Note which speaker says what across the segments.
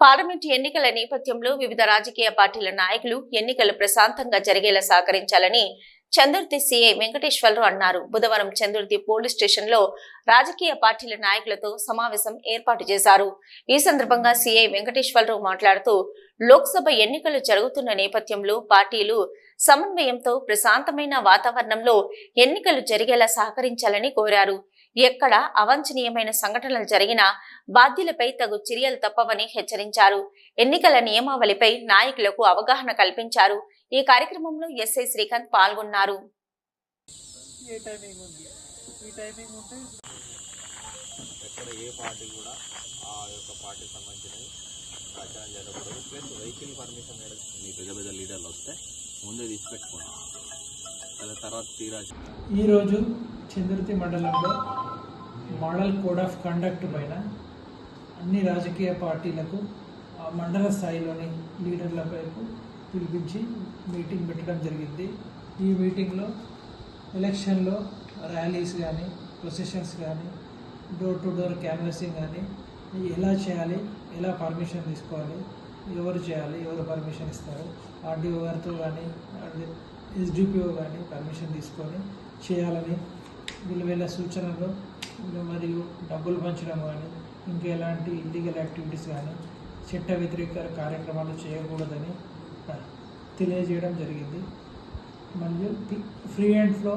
Speaker 1: Parliament ఎన్నికల నేపథ్యంలో వివిధ రాజకీయ పార్టీల నాయకులు ఎన్నికలు ప్రశాంతంగా జరిగేలా సహకరించాలని చందుర్తి సీఐ వెంకటేశ్వరరావు అన్నారు. బుధవారం చందుర్తి పోలీస్ స్టేషన్లో రాజకీయ పార్టీల నాయకులతో సమావేశం ఏర్పాటు చేశారు. ఈ సందర్భంగా సీఐ వెంకటేశ్వరరావు మాట్లాడుతూ లోక్సభ ఎన్నికలు జరుగుతున్న నేపథ్యంలో పార్టీలు సమన్వయంతో ప్రశాంతమైన వాతావరణంలో ఎన్నికలు జరిగేలా సహకరించాలని కోరారు. ఎక్కడ అవాంఛనీయమైన సంఘటనలు జరిగినా బాధ్యులపై తగు చర్యలు తప్పవని హెచ్చరించారు. ఎన్నికల నియమావళిపై నాయకులకు అవగాహన కల్పించారు. ఈ కార్యక్రమంలో ఎస్ఐ శ్రీకాంత్ పాల్గొన్నారు.
Speaker 2: ఏ టైమింగ్ ఉంది. ఈ టైమింగ్ ఉంటే
Speaker 3: ఎక్కడ ఏ పార్టీ కూడా ఆ యొక్క పార్టీకి సంబంధించినవి ప్రచారం జరగకూడదు. ప్లస్ వెహికల్ పర్మిషన్ కూడా మీ పెద్ద పెద్ద లీడర్లు వస్తే ముందే తీసి పెట్టుకోండి అలా తర్వాత తీరా
Speaker 2: ఈరోజు చంద్రుతి మండలంలో మోడల్ కోడ్ ఆఫ్ కండక్ట్ పైన అన్ని రాజకీయ పార్టీలకు మండల స్థాయిలోని లీడర్ల వైపు పిలిపించి మీటింగ్ పెట్టడం జరిగింది. ఈ మీటింగ్లో ఎలక్షన్లో ర్యాలీస్ కానీ ప్రొసెషన్స్ కానీ డోర్ టు డోర్ క్యాన్వసింగ్ కానీ ఎలా చేయాలి ఎలా పర్మిషన్ తీసుకోవాలి ఎవరు చేయాలి ఎవరు పర్మిషన్ ఇస్తారు ఆర్డీఓ గారితో కానీ ఎస్డిపిఓ కానీ పర్మిషన్ తీసుకొని చేయాలని విలువైన సూచనలు మరియు డబ్బులు పంచడం కానీ ఇంకా ఎలాంటి ఇల్లీగల్ యాక్టివిటీస్ కానీ చట్ట వ్యతిరేక కార్యక్రమాలు చేయకూడదని తెలియజేయడం జరిగింది. మరియు ఫ్రీ అండ్ ఫ్లో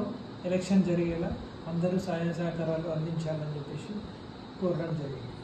Speaker 2: ఎలక్షన్ జరిగేలా అందరూ సహాయ సహకారాలు అందించాలని చెప్పేసి కోరడం జరిగింది.